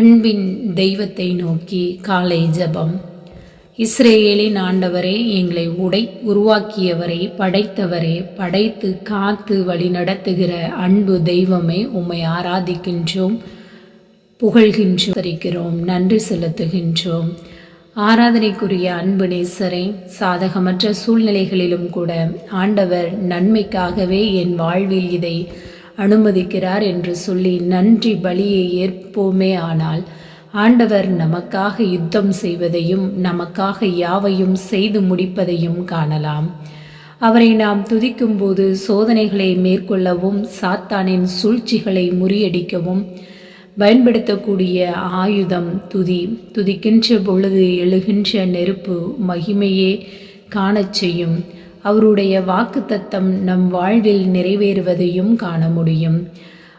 அன்பின் தெய்வத்தை நோக்கி காலை ஜெபம். இஸ்ரேலின் ஆண்டவரே எங்களை உடை உருவாக்கியவரை படைத்தவரே படைத்து காத்து வழிநடத்துகிற அன்பு தெய்வமே உம்மை ஆராதிக்கின்றோம் புகழ்கின்றோம் தரிக்கிறோம் நன்றி செலுத்துகின்றோம். ஆராதனைக்குரிய அன்பு நேசரே சாதகமற்ற சூழ்நிலைகளிலும் கூட ஆண்டவர் நன்மைக்காகவே என் வாழ்வில் இதை அனுமதிக்கிறார் என்று சொல்லி நன்றி பலியை ஏற்போமே ஆனால் ஆண்டவர் நமக்காக யுத்தம் செய்வதையும் நமக்காக யாவையும் செய்து முடிப்பதையும் காணலாம். அவரை நாம் துதிக்கும்போது சோதனைகளை மேற்கொள்ளவும் சாத்தானின் சூழ்ச்சிகளை முறியடிக்கவும் பயன்படுத்தக்கூடிய ஆயுதம் துதி துதிக்கின்ற பொழுது எழுகின்ற நெருப்பு மகிமையே காணச் செய்யும். அவருடைய வாக்குத்தத்தம் நம் வாழ்வில் நிறைவேறுவதையும் காண முடியும்.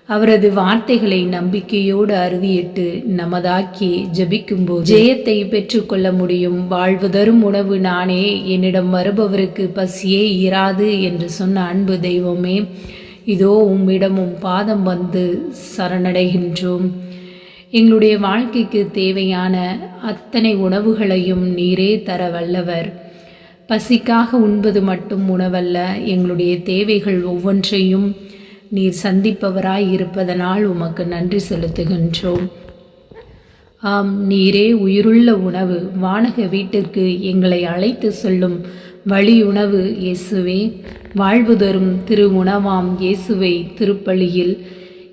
அவரது வார்த்தைகளை நம்பிக்கையோடு அறுதியிட்டு நமதாக்கி ஜபிக்கும்போது ஜெயத்தை பெற்றுக்கொள்ள முடியும். வாழ்வு தரும் உணவு நானே என்னிடம் வருபவருக்கு பசியே இராது என்று சொன்ன அன்பு தெய்வமே இதோ உம்மிடமும் பாதம் வந்து சரணடைகின்றோம். எங்களுடைய வாழ்க்கைக்கு தேவையான அத்தனை உணவுகளையும் நீரே தர வல்லவர். பசிக்காக உண்பது மட்டும் உணவல்ல எங்களுடைய தேவைகள் ஒவ்வொன்றையும் நீர் சந்திப்பவராய் இருப்பதனால் உமக்கு நன்றி செலுத்துகின்றோம். ஆம் நீரே உயிருள்ள உணவு. வானக வீட்டிற்கு எங்களை அழைத்து செல்லும் வழி உணவு இயேசுவே. வாழ்வு தரும் திரு உணவாம் இயேசுவை திருப்பலியில்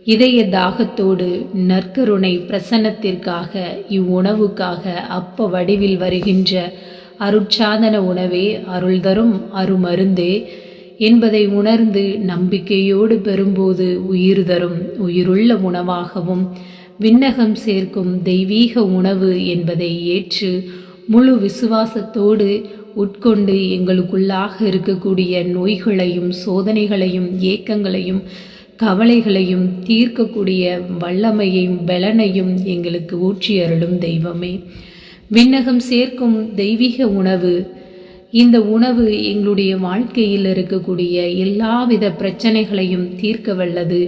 இதய தாகத்தோடு நற்கருணை பிரசன்னத்திற்காக இவ்வுணவுக்காக அப்ப வடிவில் வருகின்ற அருட்சாதன உணவே அருள் தரும் அருமருந்தே என்பதை உணர்ந்து நம்பிக்கையோடு பெறும்போது உயிர் தரும் உயிருள்ள உணவாகவும் விண்ணகம் சேர்க்கும் தெய்வீக உணவு என்பதை ஏற்று முழு விசுவாசத்தோடு உட்கொண்டு எங்களுக்குள்ளாக இருக்கக்கூடிய நோய்களையும் சோதனைகளையும் ஏக்கங்களையும் கவலைகளையும் தீர்க்கக்கூடிய வல்லமையையும் பலனையும் எங்களுக்கு ஊற்றி அருளும் தெய்வமே. விண்ணகம் சேர்க்கும் தெய்வீக உணவு. இந்த உணவு எங்களுடைய வாழ்க்கையில் இருக்கக்கூடிய எல்லாவித பிரச்சனைகளையும் தீர்க்க வல்லது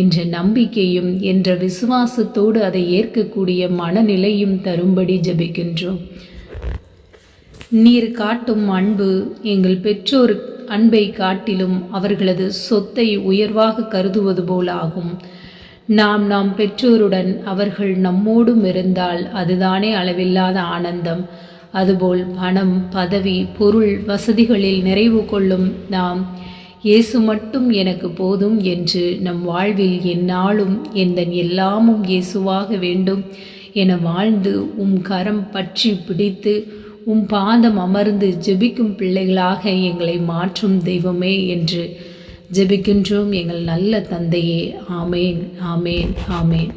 என்ற நம்பிக்கையும் என்ற விசுவாசத்தோடு அதை ஏற்கக்கூடிய மனநிலையும் தரும்படி ஜபிக்கின்றோம். நீர் காட்டும் அன்பு எங்கள் பெற்றோர் அன்பை காட்டிலும் அவர்களது சொத்தை உயர்வாக கருதுவது போலாகும். நாம் நாம் பெற்றோருடன் அவர்கள் நம்மோடும் இருந்தால் அதுதானே அளவில்லாத ஆனந்தம். அதுபோல் பணம் பதவி பொருள் வசதிகளில் நிறைவு கொள்ளும் நாம். இயேசு மட்டும் எனக்கு போதும் என்று நம் வாழ்வில் என்னாலும் எந்த எல்லாமும் இயேசுவாக வேண்டும் என வாழ்ந்து உம் கரம் பற்றி பிடித்து உம் பாதம் அமர்ந்து ஜெபிக்கும் பிள்ளைகளாக எங்களை மாற்றும் தெய்வமே என்று ஜெபிக்கின்றோம். எங்கள் நல்ல தந்தையே ஆமேன் ஆமேன் ஆமேன்.